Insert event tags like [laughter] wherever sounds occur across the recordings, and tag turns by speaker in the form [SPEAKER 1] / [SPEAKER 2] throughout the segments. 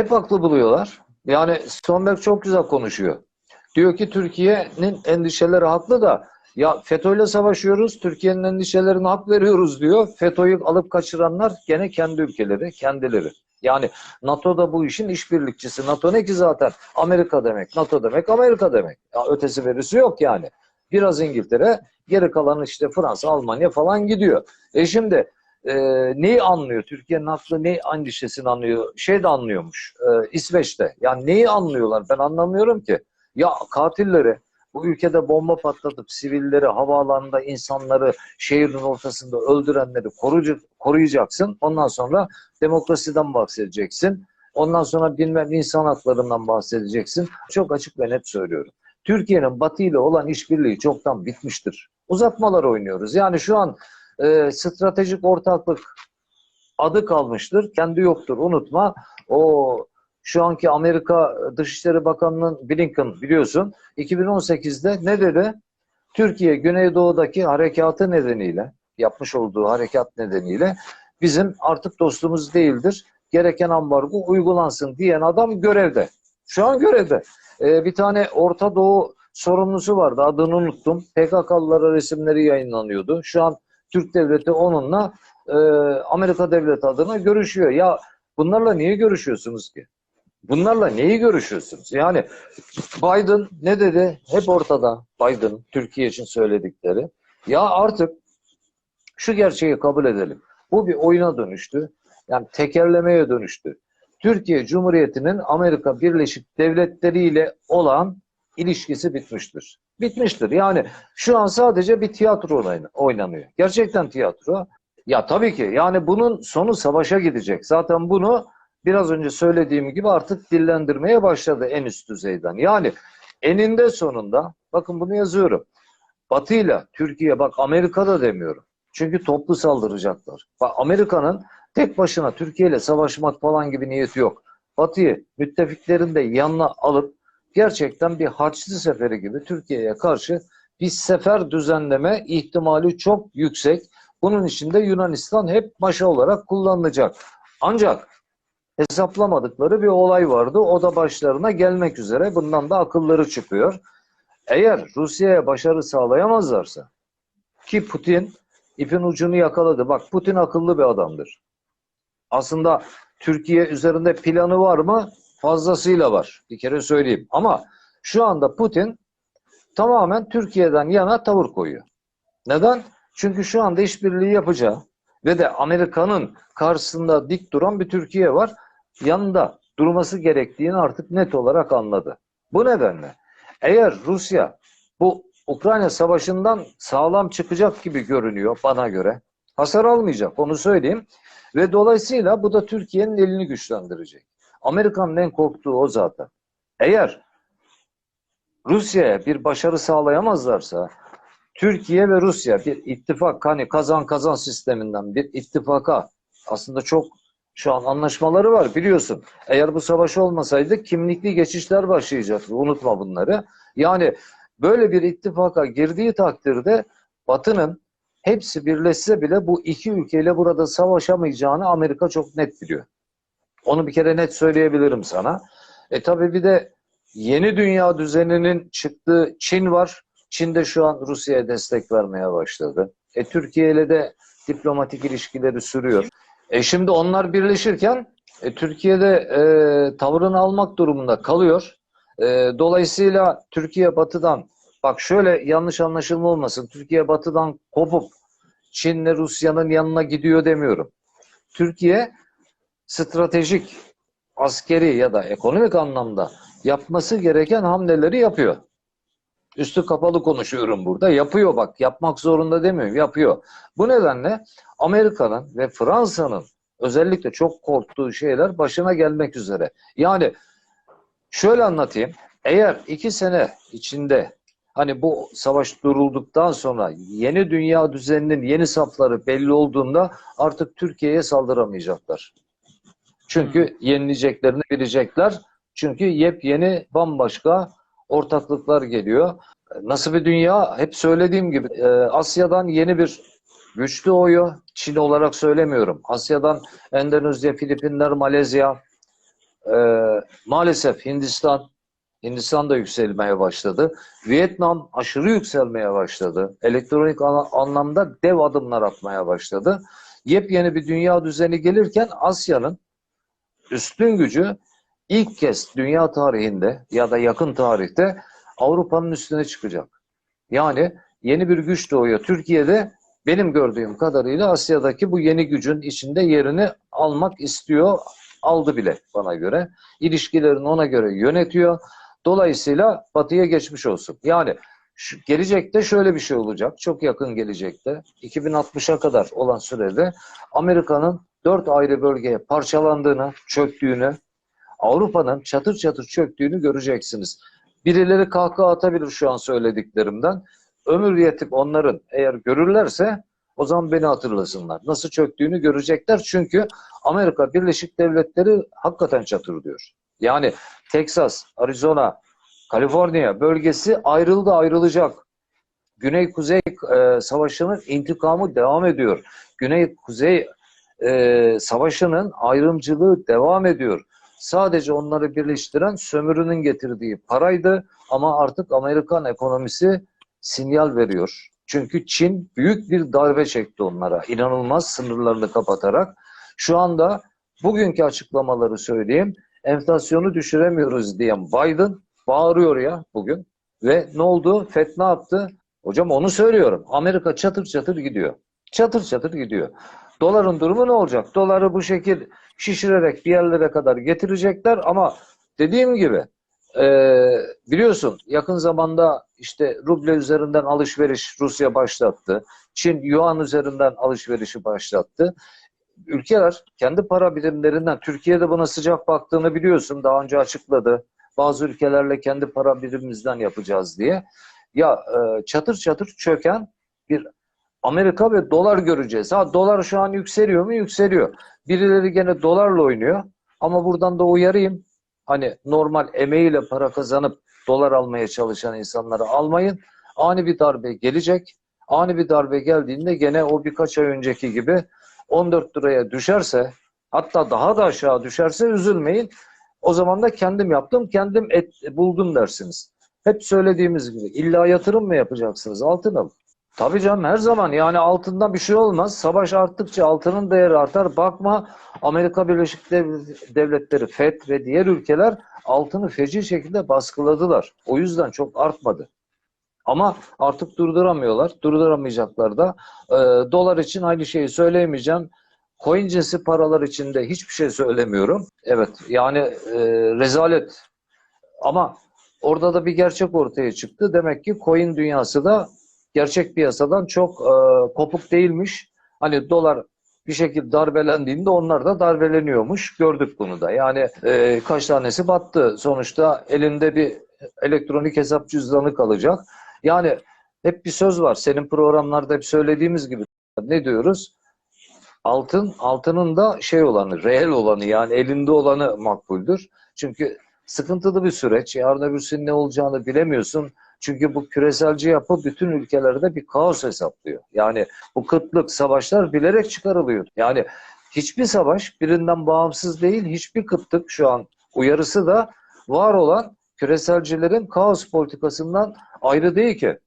[SPEAKER 1] hep haklı buluyorlar. Yani Stonberg çok güzel konuşuyor. Diyor ki Türkiye'nin endişeleri haklı da ya FETÖ'yle savaşıyoruz, Türkiye'nin endişelerine hak veriyoruz diyor. FETÖ'yü alıp kaçıranlar gene kendi ülkeleri, kendileri. Yani NATO da bu işin işbirlikçisi. NATO ne ki zaten? Amerika demek. NATO demek Amerika demek. Ya ötesi verisi yok yani. Biraz İngiltere, geri kalan işte Fransa, Almanya falan gidiyor. E şimdi e, neyi anlıyor? Türkiye'nin aklı ne endişesini anlıyor? Şey de anlıyormuş. E, İsveç'te. Yani neyi anlıyorlar? Ben anlamıyorum ki. Ya katilleri, bu ülkede bomba patlatıp sivilleri, havaalanında insanları şehrin ortasında öldürenleri korucu, koruyacaksın. Ondan sonra demokrasiden bahsedeceksin. Ondan sonra bilmem insan haklarından bahsedeceksin. Çok açık ve net söylüyorum. Türkiye'nin Batı ile olan işbirliği çoktan bitmiştir. Uzatmalar oynuyoruz. Yani şu an e, stratejik ortaklık adı kalmıştır. Kendi yoktur. Unutma. O şu anki Amerika Dışişleri Bakanı'nın Blinken biliyorsun 2018'de ne dedi? Türkiye Güneydoğu'daki harekatı nedeniyle yapmış olduğu harekat nedeniyle bizim artık dostumuz değildir. Gereken ambargo uygulansın diyen adam görevde. Şu an görevde. Ee, bir tane Orta Doğu sorumlusu vardı. Adını unuttum. PKK'lılara resimleri yayınlanıyordu. Şu an Türk devleti onunla e, Amerika devleti adına görüşüyor. Ya bunlarla niye görüşüyorsunuz ki? Bunlarla neyi görüşüyorsunuz? Yani Biden ne dedi? Hep ortada Biden Türkiye için söyledikleri. Ya artık şu gerçeği kabul edelim. Bu bir oyuna dönüştü. Yani tekerlemeye dönüştü. Türkiye Cumhuriyeti'nin Amerika Birleşik Devletleri ile olan ilişkisi bitmiştir. Bitmiştir. Yani şu an sadece bir tiyatro oynanıyor. Gerçekten tiyatro. Ya tabii ki yani bunun sonu savaşa gidecek. Zaten bunu biraz önce söylediğim gibi artık dillendirmeye başladı en üst düzeyden. Yani eninde sonunda bakın bunu yazıyorum. Batı ile Türkiye bak Amerika'da demiyorum. Çünkü toplu saldıracaklar. Bak Amerika'nın tek başına Türkiye ile savaşmak falan gibi niyeti yok. Batı'yı müttefiklerin de yanına alıp gerçekten bir harçlı seferi gibi Türkiye'ye karşı bir sefer düzenleme ihtimali çok yüksek. Bunun içinde Yunanistan hep maşa olarak kullanılacak. Ancak hesaplamadıkları bir olay vardı. O da başlarına gelmek üzere. Bundan da akılları çıkıyor. Eğer Rusya'ya başarı sağlayamazlarsa ki Putin ipin ucunu yakaladı. Bak Putin akıllı bir adamdır. Aslında Türkiye üzerinde planı var mı? Fazlasıyla var. Bir kere söyleyeyim. Ama şu anda Putin tamamen Türkiye'den yana tavır koyuyor. Neden? Çünkü şu anda işbirliği yapacağı ve de Amerika'nın karşısında dik duran bir Türkiye var. Yanında durması gerektiğini artık net olarak anladı. Bu nedenle eğer Rusya bu Ukrayna savaşından sağlam çıkacak gibi görünüyor bana göre. Hasar almayacak onu söyleyeyim. Ve dolayısıyla bu da Türkiye'nin elini güçlendirecek. Amerika'nın en korktuğu o zaten. Eğer Rusya'ya bir başarı sağlayamazlarsa Türkiye ve Rusya bir ittifak hani kazan kazan sisteminden bir ittifaka aslında çok şu an anlaşmaları var biliyorsun. Eğer bu savaş olmasaydı kimlikli geçişler başlayacaktı. Unutma bunları. Yani böyle bir ittifaka girdiği takdirde Batı'nın hepsi birleşse bile bu iki ülkeyle burada savaşamayacağını Amerika çok net biliyor. Onu bir kere net söyleyebilirim sana. E tabi bir de yeni dünya düzeninin çıktığı Çin var. Çin de şu an Rusya'ya destek vermeye başladı. E Türkiye ile de diplomatik ilişkileri sürüyor. E şimdi onlar birleşirken e, Türkiye'de e, tavırını almak durumunda kalıyor. E, dolayısıyla Türkiye batıdan bak şöyle yanlış anlaşılma olmasın. Türkiye batıdan kopup Çin'le Rusya'nın yanına gidiyor demiyorum. Türkiye stratejik, askeri ya da ekonomik anlamda yapması gereken hamleleri yapıyor. Üstü kapalı konuşuyorum burada. Yapıyor bak. Yapmak zorunda demiyorum. Yapıyor. Bu nedenle Amerika'nın ve Fransa'nın özellikle çok korktuğu şeyler başına gelmek üzere. Yani şöyle anlatayım. Eğer iki sene içinde hani bu savaş durulduktan sonra yeni dünya düzeninin yeni safları belli olduğunda artık Türkiye'ye saldıramayacaklar. Çünkü yenileceklerini bilecekler. Çünkü yepyeni bambaşka ortaklıklar geliyor. Nasıl bir dünya? Hep söylediğim gibi e, Asya'dan yeni bir güç doğuyor. Çin olarak söylemiyorum. Asya'dan Endonezya, Filipinler, Malezya, Ee, maalesef Hindistan Hindistan da yükselmeye başladı. Vietnam aşırı yükselmeye başladı. Elektronik anlamda dev adımlar atmaya başladı. Yepyeni bir dünya düzeni gelirken Asya'nın üstün gücü ilk kez dünya tarihinde ya da yakın tarihte Avrupa'nın üstüne çıkacak. Yani yeni bir güç doğuyor. Türkiye'de benim gördüğüm kadarıyla Asya'daki bu yeni gücün içinde yerini almak istiyor. Aldı bile bana göre. İlişkilerini ona göre yönetiyor. Dolayısıyla batıya geçmiş olsun. Yani şu, gelecekte şöyle bir şey olacak. Çok yakın gelecekte 2060'a kadar olan sürede Amerika'nın dört ayrı bölgeye parçalandığını, çöktüğünü, Avrupa'nın çatır çatır çöktüğünü göreceksiniz. Birileri kahkaha atabilir şu an söylediklerimden. Ömür yetip onların eğer görürlerse o zaman beni hatırlasınlar. Nasıl çöktüğünü görecekler çünkü Amerika Birleşik Devletleri hakikaten çatır diyor. Yani Texas, Arizona, Kaliforniya bölgesi ayrıldı ayrılacak. Güney-Kuzey e, savaşının intikamı devam ediyor. Güney-Kuzey e, savaşının ayrımcılığı devam ediyor. Sadece onları birleştiren sömürünün getirdiği paraydı ama artık Amerikan ekonomisi sinyal veriyor. Çünkü Çin büyük bir darbe çekti onlara. İnanılmaz sınırlarını kapatarak. Şu anda bugünkü açıklamaları söyleyeyim. Enflasyonu düşüremiyoruz diyen Biden bağırıyor ya bugün. Ve ne oldu? FED ne yaptı? Hocam onu söylüyorum. Amerika çatır çatır gidiyor. Çatır çatır gidiyor. Doların durumu ne olacak? Doları bu şekil şişirerek bir yerlere kadar getirecekler ama dediğim gibi e, biliyorsun yakın zamanda işte ruble üzerinden alışveriş Rusya başlattı. Çin yuan üzerinden alışverişi başlattı. Ülkeler kendi para birimlerinden Türkiye'de buna sıcak baktığını biliyorsun. Daha önce açıkladı. Bazı ülkelerle kendi para birimimizden yapacağız diye. Ya e, çatır çatır çöken bir Amerika ve dolar göreceğiz. Ha dolar şu an yükseliyor mu? Yükseliyor. Birileri gene dolarla oynuyor. Ama buradan da uyarayım. Hani normal emeğiyle para kazanıp dolar almaya çalışan insanları almayın. Ani bir darbe gelecek. Ani bir darbe geldiğinde gene o birkaç ay önceki gibi 14 liraya düşerse hatta daha da aşağı düşerse üzülmeyin. O zaman da kendim yaptım, kendim et, buldum dersiniz. Hep söylediğimiz gibi illa yatırım mı yapacaksınız? Altın alın. Tabii canım her zaman yani altından bir şey olmaz. Savaş arttıkça altının değeri artar. Bakma Amerika Birleşik Devletleri, FED ve diğer ülkeler altını feci şekilde baskıladılar. O yüzden çok artmadı. Ama artık durduramıyorlar. Durduramayacaklar da. Ee, dolar için aynı şeyi söyleyemeyeceğim. Coin cinsi paralar için de hiçbir şey söylemiyorum. Evet yani e, rezalet. Ama orada da bir gerçek ortaya çıktı. Demek ki coin dünyası da gerçek piyasadan çok e, kopuk değilmiş. Hani dolar bir şekilde darbelendiğinde onlar da darbeleniyormuş. Gördük bunu da. Yani e, kaç tanesi battı. Sonuçta elinde bir elektronik hesap cüzdanı kalacak. Yani hep bir söz var. Senin programlarda hep söylediğimiz gibi ne diyoruz? Altın, altının da şey olanı, reel olanı yani elinde olanı makbuldür. Çünkü sıkıntılı bir süreç. Yarın öbürsünün ne olacağını bilemiyorsun. Çünkü bu küreselci yapı bütün ülkelerde bir kaos hesaplıyor. Yani bu kıtlık, savaşlar bilerek çıkarılıyor. Yani hiçbir savaş birinden bağımsız değil, hiçbir kıtlık şu an uyarısı da var olan küreselcilerin kaos politikasından ayrı değil ki.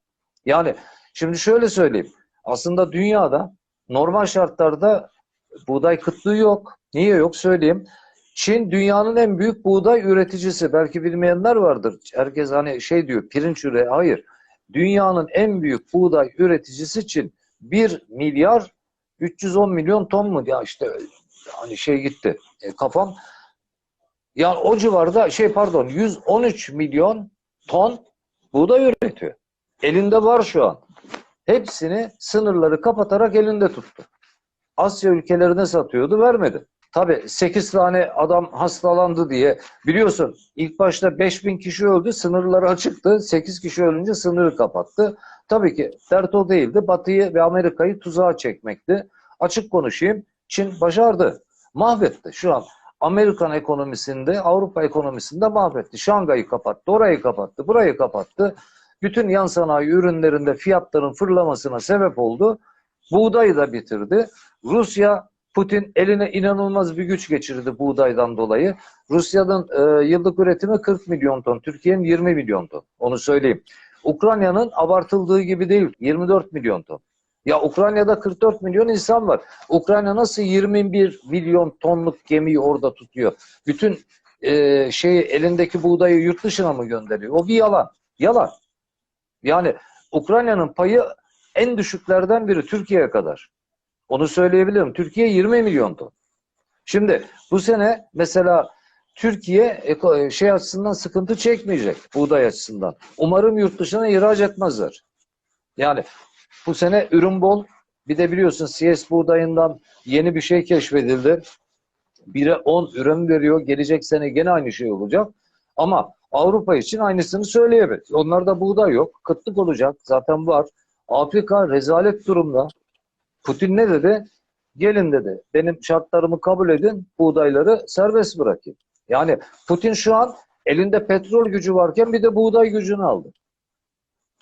[SPEAKER 1] Yani şimdi şöyle söyleyeyim. Aslında dünyada normal şartlarda buğday kıtlığı yok. Niye yok söyleyeyim. Çin dünyanın en büyük buğday üreticisi. Belki bilmeyenler vardır. Herkes hani şey diyor pirinç üre. Hayır. Dünyanın en büyük buğday üreticisi Çin. 1 milyar 310 milyon ton mu? Ya işte hani şey gitti. E, kafam. Yani o civarda şey pardon 113 milyon ton buğday üretiyor. Elinde var şu an. Hepsini sınırları kapatarak elinde tuttu. Asya ülkelerine satıyordu, vermedi. Tabii 8 tane adam hastalandı diye biliyorsun ilk başta 5000 kişi öldü sınırları açıktı 8 kişi ölünce sınırı kapattı. Tabii ki dert o değildi Batı'yı ve Amerika'yı tuzağa çekmekti. Açık konuşayım Çin başardı mahvetti şu an Amerikan ekonomisinde Avrupa ekonomisinde mahvetti. Şangay'ı kapattı orayı kapattı burayı kapattı. Bütün yan sanayi ürünlerinde fiyatların fırlamasına sebep oldu. Buğdayı da bitirdi. Rusya Putin eline inanılmaz bir güç geçirdi buğdaydan dolayı. Rusya'nın e, yıllık üretimi 40 milyon ton, Türkiye'nin 20 milyon ton. Onu söyleyeyim. Ukrayna'nın abartıldığı gibi değil, 24 milyon ton. Ya Ukrayna'da 44 milyon insan var. Ukrayna nasıl 21 milyon tonluk gemiyi orada tutuyor? Bütün e, şeyi elindeki buğdayı yurt dışına mı gönderiyor? O bir yalan. Yalan. Yani Ukrayna'nın payı en düşüklerden biri Türkiye'ye kadar. Onu söyleyebilirim. Türkiye 20 milyon ton. Şimdi bu sene mesela Türkiye eko- şey açısından sıkıntı çekmeyecek buğday açısından. Umarım yurt dışına ihraç etmezler. Yani bu sene ürün bol. Bir de biliyorsun CS buğdayından yeni bir şey keşfedildi. Bire 10 ürün veriyor. Gelecek sene gene aynı şey olacak. Ama Avrupa için aynısını söyleyemez. Onlarda buğday yok. Kıtlık olacak. Zaten var. Afrika rezalet durumda. Putin ne dedi? Gelin dedi. Benim şartlarımı kabul edin. Buğdayları serbest bırakayım. Yani Putin şu an elinde petrol gücü varken bir de buğday gücünü aldı.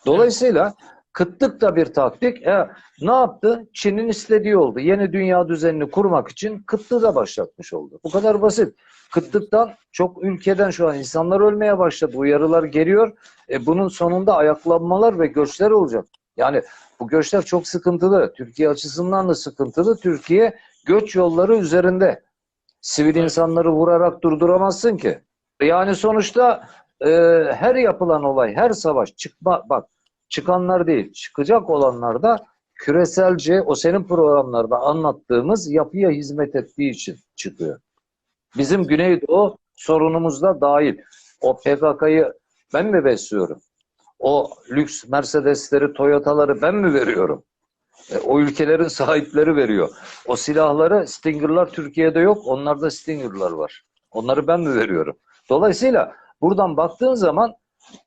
[SPEAKER 1] Dolayısıyla kıtlık da bir taktik. E, ne yaptı? Çin'in istediği oldu. Yeni dünya düzenini kurmak için kıtlığı da başlatmış oldu. Bu kadar basit. Kıtlıktan çok ülkeden şu an insanlar ölmeye başladı. Uyarılar geliyor. E, bunun sonunda ayaklanmalar ve göçler olacak. Yani bu göçler çok sıkıntılı. Türkiye açısından da sıkıntılı. Türkiye göç yolları üzerinde. Sivil insanları vurarak durduramazsın ki. Yani sonuçta e, her yapılan olay, her savaş çıkma bak çıkanlar değil, çıkacak olanlar da küreselce o senin programlarda anlattığımız yapıya hizmet ettiği için çıkıyor. Bizim Güneydoğu sorunumuz da dahil. O PKK'yı ben mi besliyorum? O lüks Mercedesleri, Toyota'ları ben mi veriyorum? E, o ülkelerin [laughs] sahipleri veriyor. O silahları Stinger'lar Türkiye'de yok. Onlarda Stinger'lar var. Onları ben mi veriyorum? Dolayısıyla buradan baktığın zaman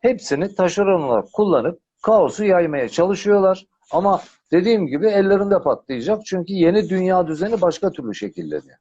[SPEAKER 1] hepsini taşeron olarak kullanıp kaosu yaymaya çalışıyorlar. Ama dediğim gibi ellerinde patlayacak. Çünkü yeni dünya düzeni başka türlü şekilleniyor.